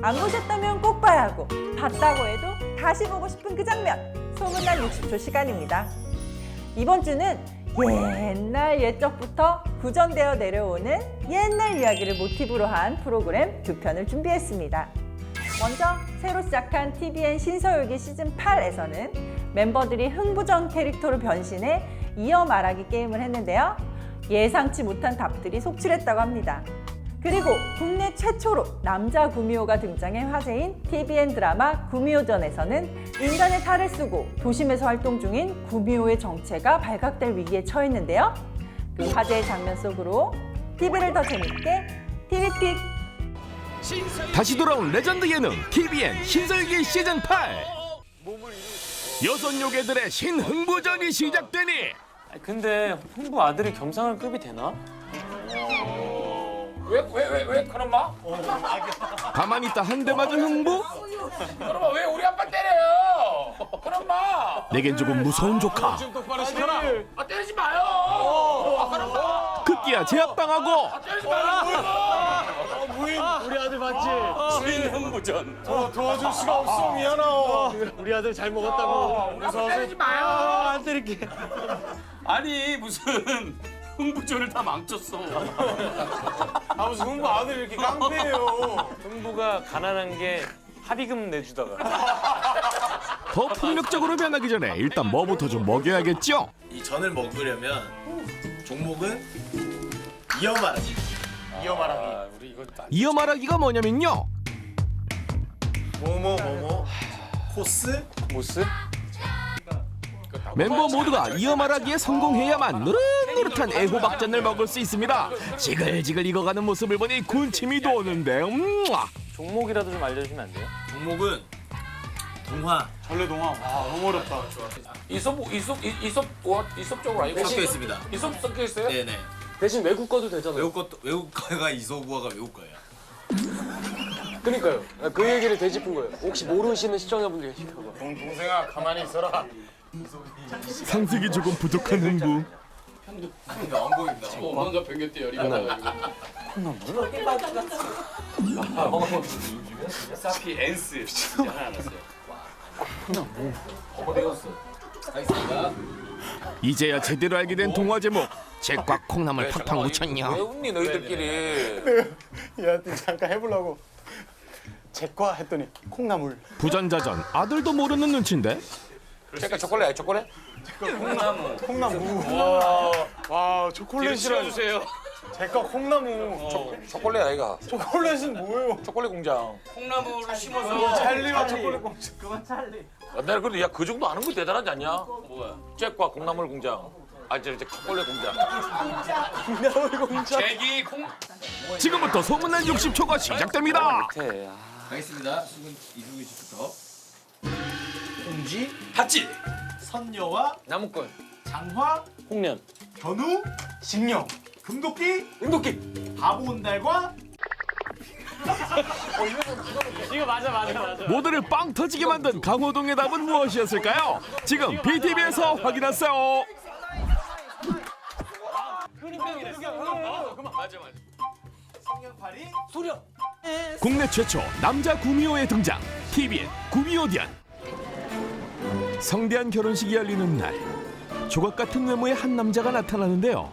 안 보셨다면 꼭 봐야 하고 봤다고 해도 다시 보고 싶은 그 장면 소문난 60초 시간입니다. 이번 주는 옛날 옛적부터 구전되어 내려오는 옛날 이야기를 모티브로 한 프로그램 두 편을 준비했습니다. 먼저 새로 시작한 TVN 신서유기 시즌 8에서는 멤버들이 흥부전 캐릭터로 변신해 이어 말하기 게임을 했는데요. 예상치 못한 답들이 속출했다고 합니다. 그리고 국내 최초로 남자 구미호가 등장해 화제인 TVN 드라마 구미호전에서는 인간의 탈을 쓰고 도심에서 활동 중인 구미호의 정체가 발각될 위기에 처했는데요. 그 화제의 장면 속으로 TV를 더 재밌게 TV픽 다시 돌아온 레전드 예능 TVN 신설기 시즌 8 여섯 요괴들의 신흥부전이 시작되니 근데 흥부 아들이 경상을 급이 되나? 왜 왜 왜 왜 그런 마? 가만히 있다 한 대 맞은 흥부 그런 마왜 우리 아빠 때려요? 그런 마. 내겐 조금 무서운 조카 똑바로 시켜라. 아 때리지 마요. 아 그런 마. 급기야 제압당하고 때리지 마요. 부인 우리 아들 맞지? 주인 흥부전. 어, 도와줄 수가 없어 미안해 우리 아들 잘 먹었다고 아빠 때리지 마요. 안 때릴게 아니 무슨 흥부전을 다 망쳤어. 아버지 흥부 아들 이렇게 깡패예요. 흥부가 가난한 게 합의금 내주다가. 더 폭력적으로 변하기 전에 일단 뭐부터 좀 먹여야겠죠? 이 전을 먹으려면 종목은 이어 말하기. 이어 말하기. 아, 우리 이거 다 이어 말하기가 뭐냐면요. 뭐뭐 뭐뭐? 코스? 모스? 멤버 모두가 이어 말하기에 성공해야만 노릇노릇한 애호박전을 먹을 수 있습니다 지글지글 익어가는 모습을 보니 군침이 도는데 음 종목이라도 좀 알려주시면 안 돼요? 종목은 동화 전래 동화 아 너무 어렵다 이솝 이솝 이- 이솝 뭐 이솝 쪽으로 아니고 섞여 있습니다. 이솝 섞여 있어요? 네네. 대신 외국 거도 되잖아요. 외국 것도 외국 거가 이소부어가 외국 거예요. 그러니까요. 그 얘기를 되짚은 거예요. 혹시 모르시는 시청자분들 계실까봐. 동, 동생아 가만히 있어라 상식이 조금 부족한 흥부. 왕복입니다. 뭔가 변겼대 열이 받아가지고. 사피 엔스. 하나 났어요. 이제야 제대로 알게 된 동화 제목. 잭과 콩나물 팍팍 묻혔냐? 왜 웃니 너희들끼리? 얘한테 잠깐 해보려고. 제과 했더니 콩나물. 부전자전. 아들도 모르는 눈치인데 잠깐 초콜릿 초콜릿? 콩나무 와, 와 초콜릿이라 주세요. 제과 콩나무 초콜릿 아이가. 초콜릿은 뭐예요? 초콜릿 공장. 콩나물을 심어서 찰리와 초콜릿 공주 아, 내가 그래도 야그 정도 아는 거 대단하지 않냐? 뭐야? 잭과 콩나물 공장. 아, 저, 저 초콜릿 공장. 콩나물 공주 애기 콩. 지금부터 소문난 60초가 시작됩니다 돼. 아, 가겠습니다. 수근 이수근 씨부터. 홍지, 팥질. 선녀와 나무꾼. 장화, 홍련. 견우, 징령 금도끼, 응도끼. 바보 온달과? 이거 맞아 맞아 맞아. 모두를 빵 터지게 만든 강호동의 답은 무엇이었을까요? 지금 BTV에서 확인하세요. 성냥팔이, 국내 최초 남자 구미호의 등장. TVN 구미호디안 성대한 결혼식이 열리는 날 조각 같은 외모의 한 남자가 나타나는데요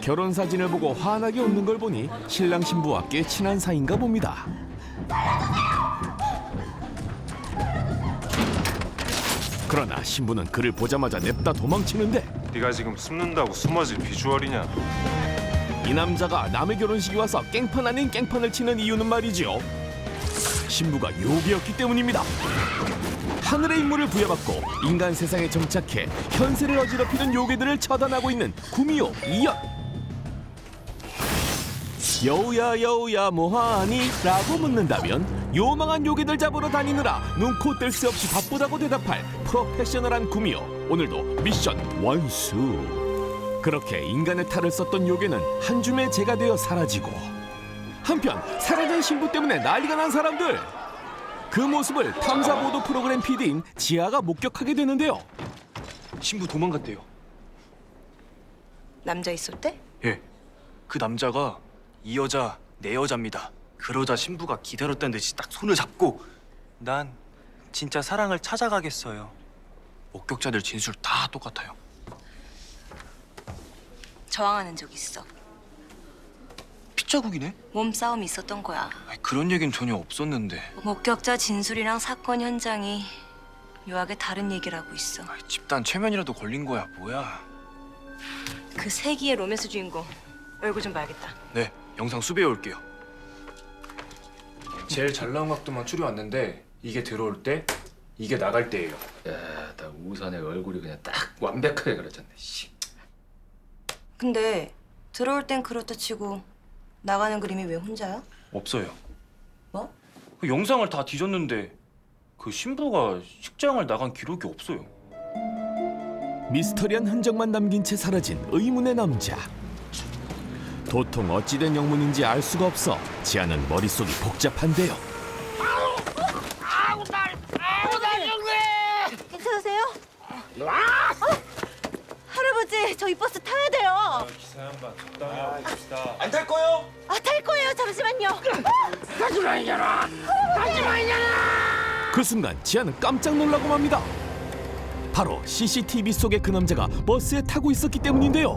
결혼 사진을 보고 환하게 웃는 걸 보니 신랑 신부와 꽤 친한 사이인가 봅니다 그러나 신부는 그를 보자마자 냅다 도망치는데 네가 지금 숨는다고 숨어질 비주얼이냐? 이 남자가 남의 결혼식에 와서 깽판 아닌 깽판을 치는 이유는 말이죠. 신부가 요괴였기 때문입니다. 하늘의 임무를 부여받고 인간 세상에 정착해 현세를 어지럽히는 요괴들을 처단하고 있는 구미호 이연. 여우야 여우야 뭐하니? 라고 묻는다면 요망한 요괴들 잡으러 다니느라 눈코 뜰새 없이 바쁘다고 대답할 프로페셔널한 구미호 오늘도 미션 완수 그렇게 인간의 탈을 썼던 요괴는 한 줌의 재가 되어 사라지고 한편 사라진 신부 때문에 난리가 난 사람들 그 모습을 탐사보도 프로그램 PD인 지아가 목격하게 되는데요 신부 도망갔대요. 남자 있을 때? 예. 그 남자가 이 여자 내 여자입니다. 그러자 신부가 기다렸다는 듯이 딱 손을 잡고 난 진짜 사랑을 찾아가겠어요. 목격자들 진술 다 똑같아요. 저항하는 적 있어. 핏자국이네? 몸싸움이 있었던 거야. 아니, 그런 얘긴 전혀 없었는데 목격자 진술이랑 사건 현장이 묘하게 다른 얘기를 하고 있어. 아니, 집단 최면이라도 걸린 거야 뭐야? 그 세기의 로맨스 주인공 얼굴 좀 봐야겠다. 네 영상 수배해 올게요. 제일 잘 나온 각도만 추려왔는데 이게 들어올 때 이게 나갈 때예요. 나 우선의 얼굴이 그냥 딱 완벽하게 그려졌네. 씨. 근데 들어올 땐 그렇다 치고 나가는 그림이 왜 혼자야? 없어요. 뭐? 그 영상을 다 뒤졌는데 그 신부가 식장을 나간 기록이 없어요. 미스터리한 흔적만 남긴 채 사라진 의문의 남자. 도통 어찌된 영문인지 알 수가 없어 지아는 머릿속이 복잡한데요. 괜찮으세요? 어? 할아버지 저이 버스 타야 돼요. 안 탈 거요? 아탈 거예요. 잠시만요. 그 순간 지아는 깜짝 놀라고 맙니다. 바로 CCTV 속의 그 남자가 버스에 타고 있었기 때문인데요.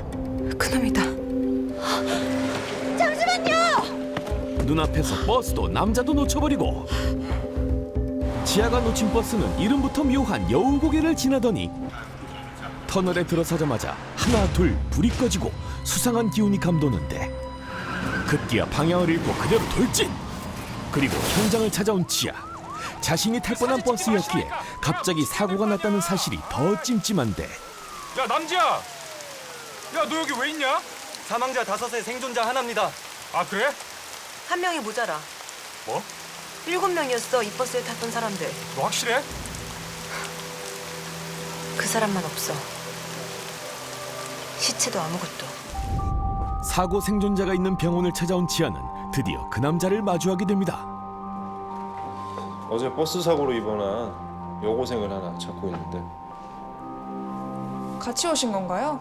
그놈이다. 눈앞에서 버스도 남자도 놓쳐버리고 지아가 놓친 버스는 이름부터 묘한 여우고개를 지나더니 터널에 들어서자마자 하나 둘 불이 꺼지고 수상한 기운이 감도는데 급기야 방향을 잃고 그대로 돌진 그리고 현장을 찾아온 지아 자신이 탈 뻔한 버스였기에 갑자기 사고가 났다는 사실이 더 찜찜한데 야 남지야, 야 너 여기 왜 있냐? 사망자 다섯의 생존자 하나입니다. 아 그래? 한 명이 모자라. 뭐? 일곱 명이었어 이 버스에 탔던 사람들. 너 확실해? 그 사람만 없어. 시체도 아무것도. 사고 생존자가 있는 병원을 찾아온 지아는 드디어 그 남자를 마주하게 됩니다. 어제 버스 사고로 입원한 여고생을 하나 찾고 있는데 같이 오신 건가요?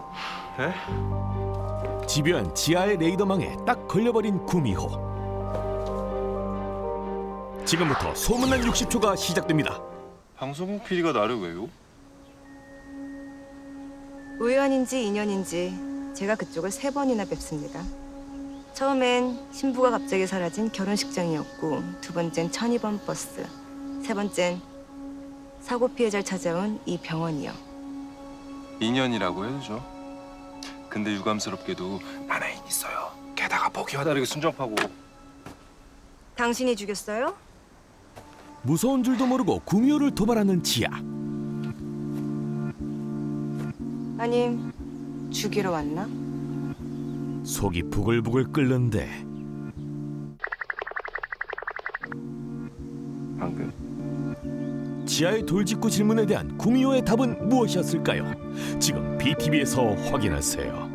집요한 지하의 레이더망에 딱 걸려버린 구미호. 지금부터 소문난 60초가 시작됩니다. 방송국 PD가 나를 왜요? 우연인지 인연인지 제가 그쪽을 세 번이나 뵙습니다. 처음엔 신부가 갑자기 사라진 결혼식장이었고 두 번째는 천이번 버스, 세 번째는 사고 피해자를 찾아온 이 병원이요. 인연이라고 해야죠. 근데 유감스럽게도 난 애인 있어요. 게다가 보기와 다르게 순정파고 당신이 죽였어요? 무서운 줄도 모르고 구미호를 도발하는 지아. 아님 죽이러 왔나? 속이 부글부글 끓는데 방금 지하의 돌직구 질문에 대한 구미호의 답은 무엇이었을까요? 지금 BTV에서 확인하세요.